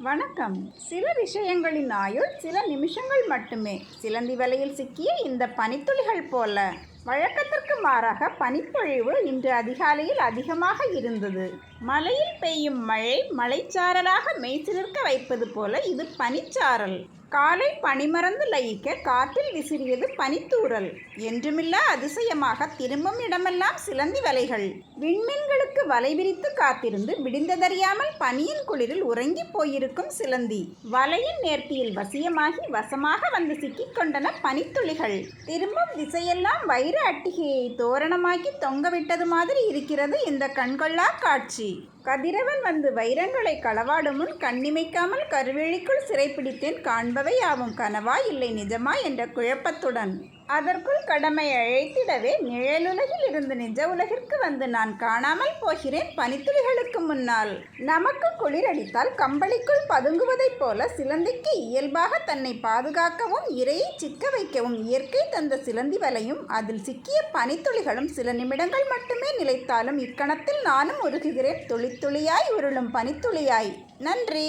வணக்கம். சில விஷயங்களின் ஆயுள் சில நிமிஷங்கள் மட்டுமே. சிலந்தி வலையில் சிக்கிய இந்த பனித்துளிகள் போல. வழக்கத்திற்கு மாறாக பனிப்பொழிவு இன்று அதிகாலையில் அதிகமாக இருந்தது. மலையில் பெய்யும் மழை மலைச்சாரலாக மெய்சிலிருக்க வைப்பது போல இது பனிச்சாரல். காலை பனிமறந்து லயிக்க காற்றில் விசிறியது பனித்தூறல். என்றுமில்லா அதிசயமாக திரும்பும் இடமெல்லாம் சிலந்தி வலைகள். விண்மீன்களுக்கு வலை விரித்து காத்திருந்து விடிந்ததறியாமல் பனியின் குளிரில் உறங்கி போயிருக்கும் சிலந்தி. வலையின் நேர்த்தியில் வசியமாகி வசமாக வந்து சிக்கிக் கொண்டன பனித்துளிகள். திரும்பும் திசையெல்லாம் வைர அட்டிகையை தோரணமாக்கி தொங்கவிட்டது மாதிரி இருக்கிறது இந்த கண்கொள்ளா காட்சி. கதிரவன் வந்து வைரங்களை களவாடும் முன் கண்ணிமைக்காமல் கருவேழிக்குள் சிறைப்பிடித்தேன் காண்பவை ஆகும் கனவா இல்லை நிஜமா என்ற குழப்பத்துடன். அதற்குள் கடமை அழைத்திடவே நிழலுலகில் இருந்து நிஜ உலகிற்கு வந்து நான் காணாமல் போகிறேன் பனித்துளிகளுக்கு முன்னால். நமக்கு குளிரடித்தால் கம்பளிக்குள் பதுங்குவதைப் போல சிலந்திக்கு இயல்பாக தன்னை பாதுகாக்கவும் இரையை சிக்க வைக்கவும் இயற்கை தந்த சிலந்தி வலையும் அதில் சிக்கிய பனித்துளிகளும் சில நிமிடங்கள் மட்டுமே நிலைத்தாலும் இக்கணத்தில் நானும் உருகுகிறேன். துளி துளியாய் உருளும் பனித்துளியாய். நன்றி.